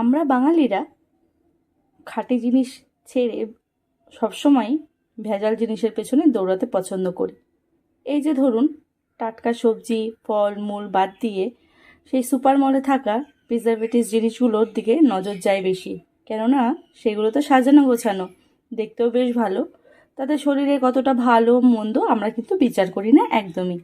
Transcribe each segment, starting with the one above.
আমরা বাঙালিরা খাঁটি জিনিস ছেড়ে সবসময় ভেজাল জিনিসের পেছনে দৌড়াতে পছন্দ করি। এই যে ধরুন, টাটকা সবজি, ফল, মূল বাদ দিয়ে সেই সুপার মলে থাকা প্রিজারভেটিভ জিনিসগুলোর দিকে নজর যায় বেশি। কেননা, সেগুলো তো সাজানো গোছানো। দেখতেও বেশ ভালো। তাদের শরীরে কতটা ভালো মন্দ আমরা কিন্তু বিচার করি না একদমই।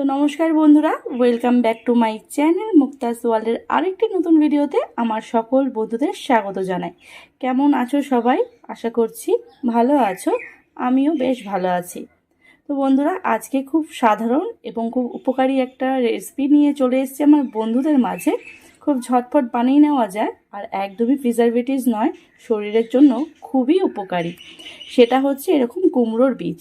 তো নমস্কার বন্ধুরা welcome back to my channel Mukta's ওয়ার্ল্ডের আরেকটি নতুন ভিডিওতে আমার সকল বন্ধুদের স্বাগত জানাই। কেমন আছো সবাই? আশা করছি ভালো আছো, আমিও বেশ ভালো আছি। তো বন্ধুরা, আজকে খুব সাধারণ এবং খুব উপকারী একটা রেসিপি নিয়ে চলে এসেছি আমার বন্ধুদের মাঝে। খুব ঝটফট বানিয়ে নেওয়া যায়, আর একদমই প্রিজারভেটিভস নয়, শরীরের জন্য খুবই উপকারী। সেটা হচ্ছে এরকম কুমড়োর বীজ।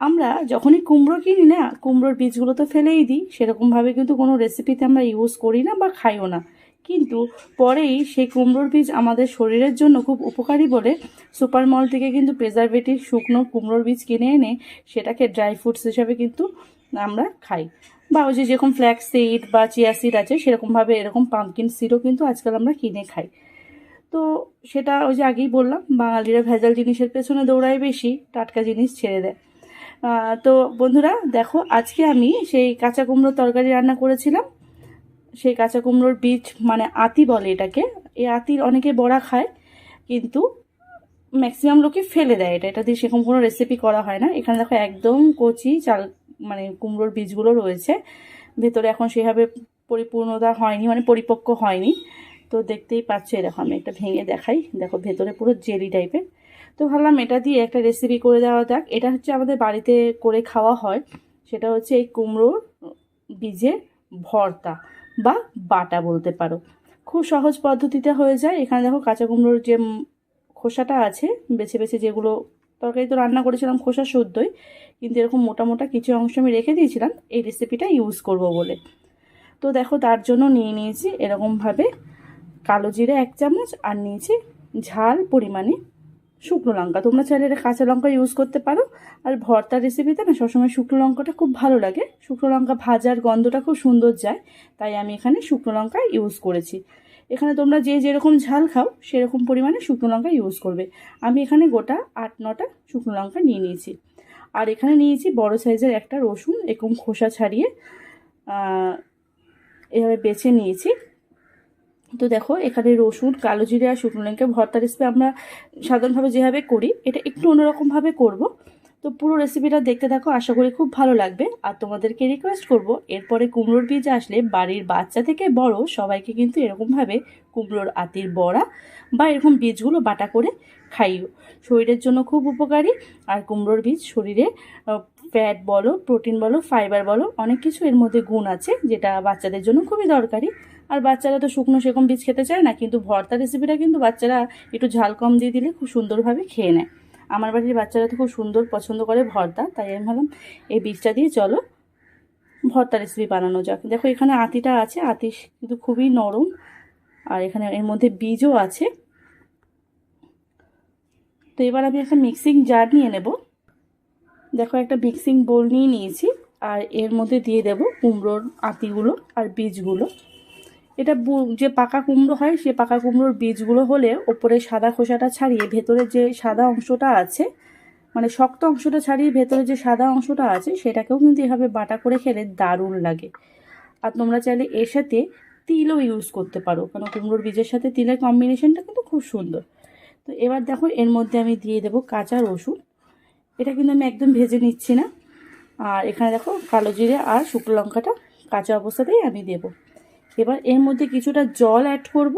আমরা যখনই কুমড়ো কিনি না, কুমড়োর বীজগুলো তো ফেলেই দিই সেরকমভাবে কিন্তু কোনো রেসিপিতে আমরা ইউজ করি না বা খাইও না। কিন্তু পরেই সেই কুমড়োর বীজ আমাদের শরীরের জন্য খুব উপকারী বলে সুপার মল থেকে কিন্তু প্রেজারভেটিভ শুকনো কুমড়োর বীজ কিনে এনে সেটাকে ড্রাই ফ্রুটস হিসাবে কিন্তু আমরা খাই। বা ওই যে যেরকম ফ্ল্যাক্স সিড বা চিয়া সিড আছে সেরকমভাবে এরকম পাম্পকিন সিডও কিন্তু আজকাল আমরা কিনে খাই। তো সেটা ওই যে আগেই বললাম, বাঙালিরা ভেজাল জিনিসের পেছনে দৌড়ায় বেশি, টাটকা জিনিস ছেড়ে দেয়। তো বন্ধুরা, দেখো, আজকে আমি সেই কাঁচা কুমড়োর তরকারি রান্না করেছিলাম। সেই কাঁচা কুমড়োর বীজ মানে আতি বলে এটাকে। এই আতির অনেকে বড়া খায়, কিন্তু ম্যাক্সিমাম লোকে ফেলে দেয় এটা। এটা দিয়ে সেরকম কোনো রেসিপি করা হয় না। এখানে দেখো, একদম কচি চাল মানে কুমড়োর বীজগুলো রয়েছে। ভেতরে এখন সেভাবে পরিপূর্ণতা হয়নি মানে পরিপক্ক হয়নি। তো দেখতেই পাচ্ছ এরকম আমি একটা ভেঙে দেখাই। দেখো, ভেতরে পুরো জেলি টাইপের তো ভাবলাম এটা দিয়ে একটা রেসিপি করে দেওয়া যাক। এটা হচ্ছে আমাদের বাড়িতে করে খাওয়া হয়। সেটা হচ্ছে এই কুমড়োর বীজের ভর্তা বা বাটা বলতে পারো। খুব সহজ পদ্ধতিতে হয়ে যায়। এখানে দেখো কাঁচা কুমড়োর যে খোসাটা আছে, বেছে বেছে যেগুলো তরকারি তো রান্না করেছিলাম খোসা শুদ্ধই, কিন্তু এরকম মোটা মোটা কিছু অংশ আমি রেখে দিয়েছিলাম, এই রেসিপিটা ইউজ করব বলে। তো দেখো তার জন্য নিয়ে নিয়েছি এরকমভাবে কালো জিরে এক চামচ আর নিয়েছি ঝাল পরিমাণে শুকনো লঙ্কা। তোমরা চাইলে এটা কাঁচা লঙ্কা ইউজ করতে পারো। আর ভর্তা রেসিপিতে না সবসময় শুকনো লঙ্কাটা খুব ভালো লাগে। শুকনো লঙ্কা ভাজার গন্ধটা খুব সুন্দর যায়। তাই আমি এখানে শুকনো লঙ্কা ইউজ করেছি। এখানে তোমরা যে যেরকম ঝাল খাও, সেরকম পরিমাণে শুকনো লঙ্কা ইউজ করবে। আমি এখানে গোটা আট, নটা শুকনো লঙ্কা নিয়ে নিয়েছি। আর এখানে নিয়েছি বড় সাইজের একটা রসুন, এরকম খোসা ছাড়িয়ে এভাবে বেছে নিয়েছি। তো দেখো, এখানে রসুন, কালো জিরে আর শুকনো লঙ্কা, ভর্তা রেসিপি আমরা সাধারণভাবে যেভাবে করি, এটা একটু অন্যরকমভাবে করব। তো পুরো রেসিপিটা দেখতে থাকো, আশা করি খুব ভালো লাগবে। আর তোমাদেরকে রিকোয়েস্ট করব, এরপরে কুমড়োর বীজ আসলে বাড়ির বাচ্চা থেকে বড়, সবাইকে কিন্তু এরকমভাবে কুমড়োর আতির বড়া বা এরকম বীজগুলো বাটা করে খাইও। শরীরের জন্য খুব উপকারী। আর কুমড়োর বীজ শরীরে ফ্যাট বলো প্রোটিন বলো ফাইবার বলো, অনেক কিছু এর মধ্যে গুণ আছে যেটা বাচ্চাদের জন্য খুবই দরকারি। আর বাচ্চারা তো শুকনো সেরকম বীজ খেতে চায় না, কিন্তু ভর্তা রেসিপিটা কিন্তু বাচ্চারা একটু ঝাল কম দিয়ে দিলে খুব সুন্দরভাবে খেয়ে নেয়। আমার বাড়ির বাচ্চারা তো খুব সুন্দর পছন্দ করে ভর্তা, তাই আমি ভাবলাম এই বীজটা দিয়ে চলো ভর্তা রেসিপি বানানো যাক। দেখো এখানে আতিটা আছে, আতি কিন্তু খুবই নরম। আর এখানে এর মধ্যে বীজও আছে। তো এবার আমি একটা মিক্সিং জার নিয়ে নেব। দেখো, একটা মিক্সিং বোল নিয়ে নিয়েছি, আর এর মধ্যে দিয়ে দেব কুমড়োর আতিগুলো আর বীজগুলো। এটা যে পাকা কুমড়ো হয়, সে পাকা কুমড়োর বীজগুলো হলে ওপরে সাদা খোসাটা ছাড়িয়ে ভেতরে যে সাদা অংশটা আছে মানে শক্ত অংশটা ছাড়িয়ে ভেতরে যে সাদা অংশটা আছে, সেটাকেও কিন্তু এভাবে বাটা করে খেলে দারুণ লাগে। আর তোমরা চাইলে এর সাথে তিলও ইউজ করতে পারো কারণ কুমড়োর বীজের সাথে তিলের কম্বিনেশনটা কিন্তু খুব সুন্দর। তো এবার দেখো, এর মধ্যে আমি দিয়ে দেবো কাঁচা রসুন। এটা কিন্তু আমি একদম ভেজে নিচ্ছি না। আর এখানে দেখো কালো জিরে আর শুকনো লঙ্কাটা কাঁচা অবস্থাতেই আমি দেবো। এবার এর মধ্যে কিছুটা জল অ্যাড করব।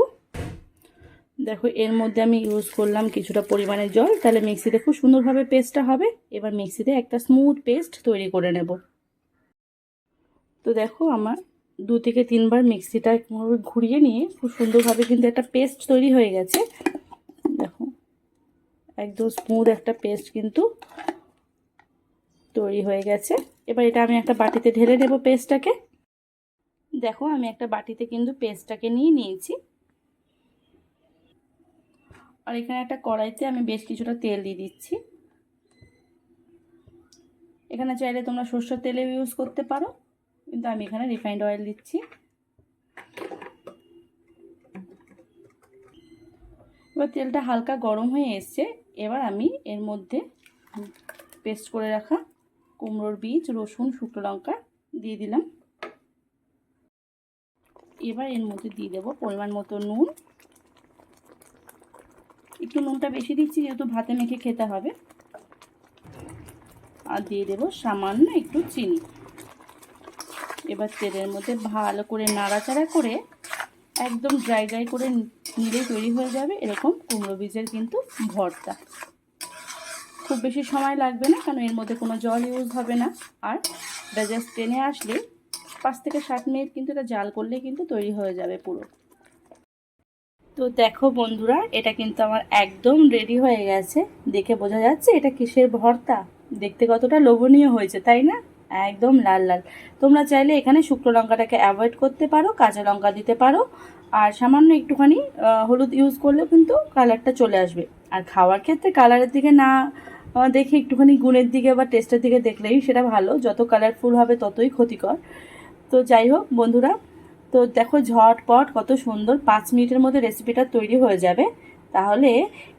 দেখো এর মধ্যে আমি ইউজ করলাম কিছুটা পরিমাণে জল। তাহলে মিক্সিতে খুব সুন্দরভাবে পেস্টটা হবে। এবার মিক্সিতে একটা স্মুথ পেস্ট তৈরি করে নেব। তো দেখো আমার দু থেকে তিনবার মিক্সিটা ঘুরিয়ে নিয়ে খুব সুন্দরভাবে কিন্তু একটা পেস্ট তৈরি হয়ে গেছে। দেখো, একদম স্মুথ একটা পেস্ট কিন্তু তৈরি হয়ে গেছে। এবার এটা আমি একটা বাটিতে ঢেলে নেব পেস্টটাকে। দেখো, আমি একটা বাটিতে কিন্তু পেস্টটাকে নিয়ে নিয়েছি। আর এখানে একটা কড়াইতে আমি বেশ কিছুটা তেল দিয়ে দিচ্ছি। এখানে চাইলে তোমরা সর্ষের তেলেও ইউজ করতে পারো। কিন্তু আমি এখানে রিফাইন্ড অয়েল দিচ্ছি। এবার তেলটা হালকা গরম হয়ে এসছে। এবার আমি এর মধ্যে পেস্ট করে রাখা কুমড়োর বীজ, রসুন, শুকনো লঙ্কা দিয়ে দিলাম। এবার এর মধ্যে দিয়ে দেবো পরিমাণ মতো নুন। একটু নুনটা বেশি দিচ্ছি যেহেতু ভাতে মেখে খেতে হবে। আর দিয়ে দেবো সামান্য একটু চিনি। এবার তেলের মধ্যে ভালো করে নাড়াচাড়া করে একদম ড্রাই ড্রাই করে নিলেই তৈরি হয়ে যাবে এরকম কুমড়ো বীজের কিন্তু ভর্তা। খুব বেশি সময় লাগবে না, কারণ এর মধ্যে কোনো জল ইউজ হবে না। আর এটা জাস্ট টেনে আসলে পাঁচ থেকে সাত মিনিট কিন্তু এটা জাল করলে কিন্তু তৈরি হয়ে যাবে পুরো। তো দেখো বন্ধুরা, এটা কিন্তু আমার একদম রেডি হয়ে গেছে। দেখে বোঝা যাচ্ছে এটা কিসের ভর্তা? দেখতে কতটা লোভনীয় হয়েছে, তাই না? একদম লাল লাল। তোমরা চাইলে এখানে শুকনো লঙ্কাটাকে অ্যাভয়েড করতে পারো, কাঁচা লঙ্কা দিতে পারো। আর সামান্য একটুখানি হলুদ ইউজ করলেও কিন্তু কালারটা চলে আসবে। আর খাওয়ার ক্ষেত্রে কালারের দিকে না দেখে একটুখানি গুণের দিকে বা টেস্টের দিকে দেখলেই সেটা ভালো। যত কালারফুল হবে ততই ক্ষতিকর। তো যাই হোক বন্ধুরা, তো দেখো ঝটপট কত সুন্দর পাঁচ মিনিটের মধ্যে রেসিপিটা তৈরি হয়ে যাবে। তাহলে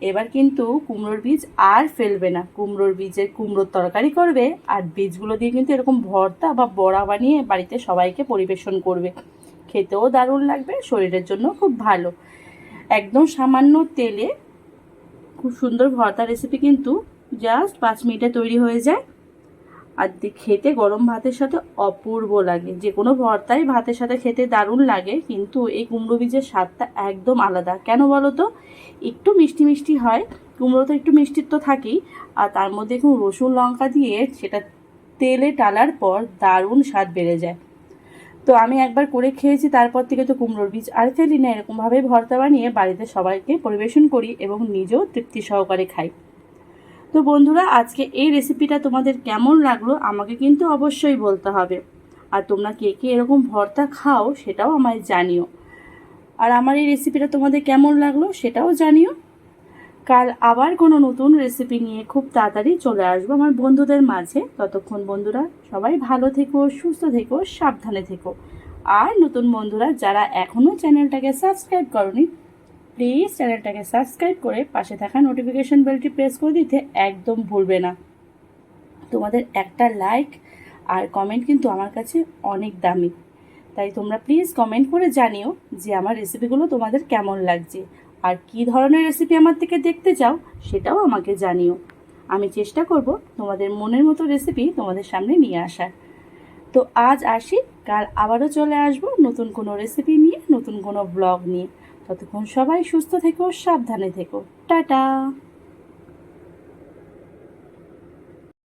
এবার কিন্তু কুমড়োর বীজ আর ফেলবে না। কুমড়োর বীজের কুমড়োর তরকারি করবে আর বীজগুলো দিয়ে কিন্তু এরকম ভর্তা বা বড়া বানিয়ে বাড়িতে সবাইকে পরিবেশন করবে। খেতেও দারুণ লাগবে, শরীরের জন্য খুব ভালো। একদম সামান্য তেলে খুব সুন্দর ভর্তা রেসিপি কিন্তু জাস্ট পাঁচ মিনিটে তৈরি হয়ে যায়। আর খেতে গরম ভাতের সাথে অপূর্ব লাগে। যে কোনো ভর্তাই ভাতের সাথে খেতে দারুণ লাগে, কিন্তু এই কুমড়ো বীজের স্বাদটা একদম আলাদা। কেন বলো তো? একটু মিষ্টি মিষ্টি হয় কুমড়ো তো একটু মিষ্টির তো থাকেই, আর তার মধ্যে একটু রসুন লঙ্কা দিয়ে সেটা তেলে টালার পর দারুণ স্বাদ বেড়ে যায়। তো আমি একবার করে খেয়েছি, তারপর থেকে তো কুমড়োর বীজ আর ফেলি না। এরকমভাবে ভর্তা বানিয়ে বাড়িতে সবাইকে পরিবেশন করি এবং নিজেও তৃপ্তি সহকারে খাই। তো বন্ধুরা, আজকে এই রেসিপিটা তোমাদের কেমন লাগল আমাকে কিন্তু অবশ্যই বলতে হবে। আর তোমরা কে কে এরকম ভর্তা খাও সেটাও আমায় জানিও। আর আমার এই রেসিপিটা তোমাদের কেমন লাগল সেটাও জানিও। কাল আবার কোনো নতুন রেসিপি নিয়ে খুব তাড়াতাড়ি চলে আসব আমার বন্ধুদের মাঝে। ততক্ষণ বন্ধুরা, সবাই ভালো থেকো, সুস্থ থেকো, সাবধানে থেকো। আর নতুন বন্ধুরা, যারা এখনও চ্যানেলটাকে সাবস্ক্রাইব করনি প্লিজ চ্যানেলটাকে সাবস্ক্রাইব করে পাশে থাকা নোটিফিকেশন বেলটি প্রেস করে দিতে একদম ভুলবে না। তোমাদের একটা লাইক আর কমেন্ট কিন্তু আমার কাছে অনেক দামি। তাই তোমরা প্লিজ কমেন্ট করে জানিও যে আমার রেসিপিগুলো তোমাদের কেমন লাগছে। আর কি ধরনের রেসিপি আমার থেকে দেখতে চাও, সেটাও আমাকে জানিও। আমি চেষ্টা করব তোমাদের মনের মতো রেসিপি তোমাদের সামনে নিয়ে আসার। তো আজ আসি, কাল আবারও চলে আসব নতুন কোনো রেসিপি নিয়ে, নতুন কোনো ব্লগ নিয়ে। ততক্ষণ সবাই সুস্থ থেকো, সাবধানে থেকো। টাটা!